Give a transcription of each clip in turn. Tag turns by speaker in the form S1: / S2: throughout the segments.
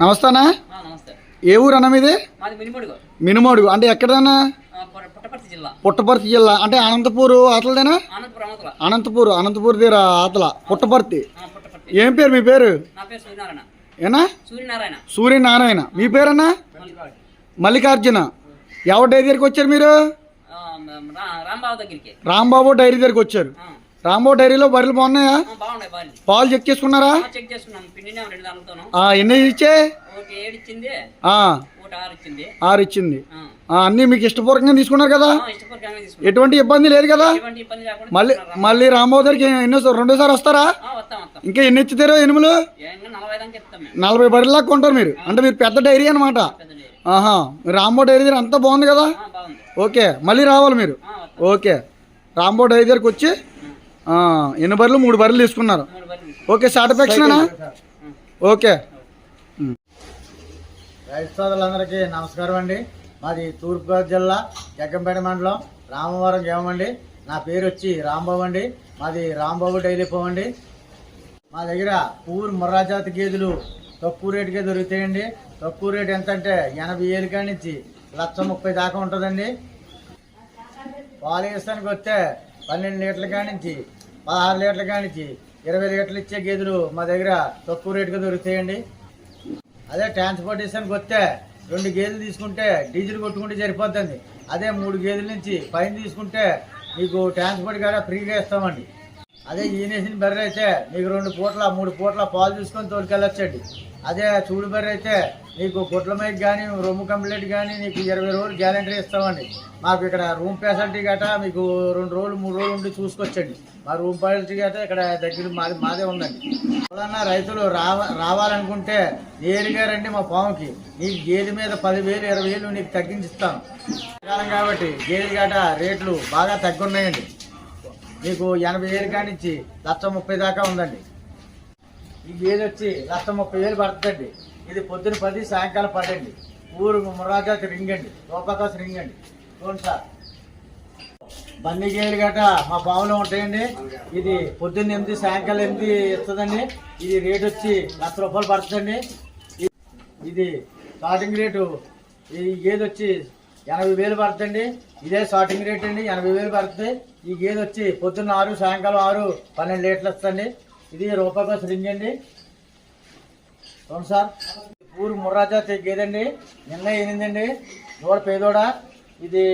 S1: నమస్తేనా? ఏ ఊరు అన్న మీది
S2: మినిమడుగు
S1: మినుమోడు. అంటే ఎక్కడన్నా
S2: పుట్టపర్తి జిల్లా.
S1: అంటే అనంతపూర్ ఆతలదేనా?
S2: అనంతపురం
S1: అనంతపూర్. దగ్గర ఆతల. పుట్టపర్తి. ఏం పేరు మీ పేరు? ఏనా?
S2: సూర్యనారాయణ.
S1: సూర్యనారాయణ. మీ పేరన్నా? మల్లికార్జున. ఎవరి డైరీ దగ్గరికి వచ్చారు మీరు?
S2: రాంబాబు
S1: డైరీ దగ్గరికి వచ్చారు.
S2: ఆ,
S1: రాంబాబు డైరీలో బర్రెలు బాగున్నాయా? పాలు చెక్ చేసుకున్నారా? ఎన్ని ఇచ్చే?
S2: ఆరు ఇచ్చింది.
S1: అన్నీ మీకు ఇష్టపూర్వకంగా తీసుకున్నారు కదా? ఎటువంటి ఇబ్బంది లేదు కదా? మళ్ళీ. మళ్ళీ రాంబాబు దగ్గరికి ఎన్నో రెండోసారి వస్తారా? ఇంకా ఎన్ని ఎత్తుతారో ఎనుములు?
S2: నలభై
S1: నలభై బరిలాగా కొంటారు మీరు. అంటే మీరు పెద్ద డైరీ అనమాట. ఆహా రాంబో డైరీ దగ్గర అంతా బాగుంది కదా? ఓకే మళ్ళీ రావాలి మీరు. ఓకే రాంబో డైరీ దగ్గరికి వచ్చి ఎన్ని బర్రెలు? మూడు బర్రెలు తీసుకున్నారు. Okay satisfaction okay.
S3: రైతు సోదరులందరికీ నమస్కారం అండి. మాది తూర్పుగోదావరి జిల్లా జగ్గంపేట మండలం రామవరం గేమండి అండి. నా పేరు వచ్చి రాంబాబు అండి. మాది రాంబాబు డైలీ పోవండి మా దగ్గర పూర్ ముర్రాజాతి గేదెలు తక్కువ రేటుకే దొరుకుతాయండి. తక్కువ రేటు ఎంత అంటే ఎనభై ఏళ్ళ కాడి నుంచి లక్ష ముప్పై దాకా ఉంటుందండి. పాలు వస్తే పన్నెండు లీటర్ల కానించి పదహారు లీటర్ల కానించి ఇరవై లీటర్లు ఇచ్చే గేదెలు మా దగ్గర తక్కువ రేటుగా దొరుకుతాయండి. అదే ట్రాన్స్పోర్టేషన్కి వస్తే రెండు గేదెలు తీసుకుంటే డీజిల్ కొట్టుకుంటే సరిపోతుంది అదే మూడు గేదెల నుంచి పైన తీసుకుంటే మీకు ట్రాన్స్పోర్ట్ కూడా ఫ్రీగా ఇస్తామండి. అదే ఈనేసిన బర్రె అయితే మీకు రెండు పూట్ల మూడు పూట్ల పాలు తీసుకొని తోలుకెళ్ళొచ్చండి. అదే చూడు బర్రె అయితే నీకు గుడ్ల మైక్ కానీ రూమ్ కంప్లీట్ కానీ నీకు ఇరవై రోజులు గ్యారంటీ ఇస్తామండి. మాకు ఇక్కడ రూమ్ ఫెసిలిటీ గట్రా మీకు రెండు రోజులు మూడు రోజులు ఉండి చూసుకొచ్చండి. మా రూమ్ ఫెసిలిటీ గట్రా ఇక్కడ దగ్గర మాది మాదే ఉందండి. ఎవరన్నా రైతులు రావ రావాలనుకుంటే నేరుగా రండి మా పాముకి నీకు గేదె మీద పదివేలు ఇరవై వేలు నీకు తగ్గించిస్తాం కాలం కాబట్టి గేదె గట రేట్లు బాగా తగ్గున్నాయండి. మీకు ఎనభై వేలు కానిచ్చి లక్ష ముప్పై దాకా ఉందండి. ఈ గేదె వచ్చి లక్ష ముప్పై వేలు పడుతుందండి. ఇది పొద్దున పది సాయంకాలం పడండి ఊరు మురాజాతి రింగ్ అండి. రూపాకాశ రింగ్ అండి. చూడండి సార్. బన్నీ గేదెలు గట మా బావులో ఉంటాయండి. ఇది పొద్దున్న ఎనిమిది సాయంకాలం ఎనిమిది ఇస్తుందండి. ఇది రేట్ వచ్చి లక్ష రూపాయలు పడుతుందండి. ఇది స్టార్టింగ్ రేటు ఈ గేదె వచ్చి ఎనభై వేలు పడుతుంది ఇదే స్టార్టింగ్ రేట్ అండి. ఎనభై వేలు పడుతుంది. ఈ గేదె వచ్చి పొద్దున్న ఆరు సాయంకాలం ఆరు పన్నెండు లీటర్లు వస్తుంది ఇది రూపాయి కోసం రింగ్ అండి. అవును సార్. ఊరు ముర్రాజాతి గేదండి నిన్న ఏనిందండి నూడ పేదోడ. ఇది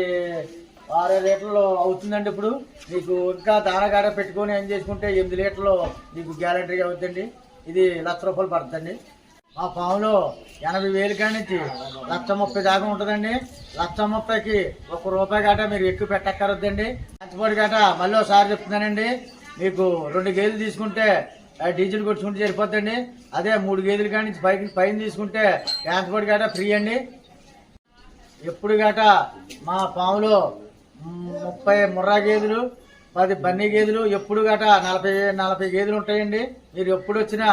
S3: ఆరు లీటర్లు అవుతుందండి ఇప్పుడు. మీకు ఇంకా దానగాడ పెట్టుకొని ఏం చేసుకుంటే ఎనిమిది లీటర్లు మీకు గ్యారంటీగా అవుతుందండి. ఇది లక్ష రూపాయలు పడుతుందండి. మా పాములో ఎనభై వేలు కాడి నుంచి లక్ష ముప్పై దాకా ఉంటుందండి. లక్ష ముప్పైకి ఒక రూపాయి గట మీరు ఎక్కువ పెట్టక్కరొద్దండి ట్రాన్స్పోర్ట్ గట మళ్ళీ ఒకసారి చెప్తున్నానండి. మీకు రెండు గేదెలు తీసుకుంటే డీజిల్ కొట్టుకుంటే సరిపోతుందండి అదే మూడు గేదెలు కానీ నుంచి పైకి పైన తీసుకుంటే ట్రాన్స్పోర్ట్ గట ఫ్రీ అండి. ఎప్పుడు గట మా పాములో ముప్పై ముర్రా గేదెలు పది బన్నీ గేదెలు ఎప్పుడు గట నలభై నలభై గేదెలు ఉంటాయండి. మీరు ఎప్పుడు వచ్చినా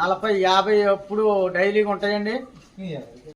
S3: నలభై యాభై ఎప్పుడు డైలీగా ఉంటాయండి?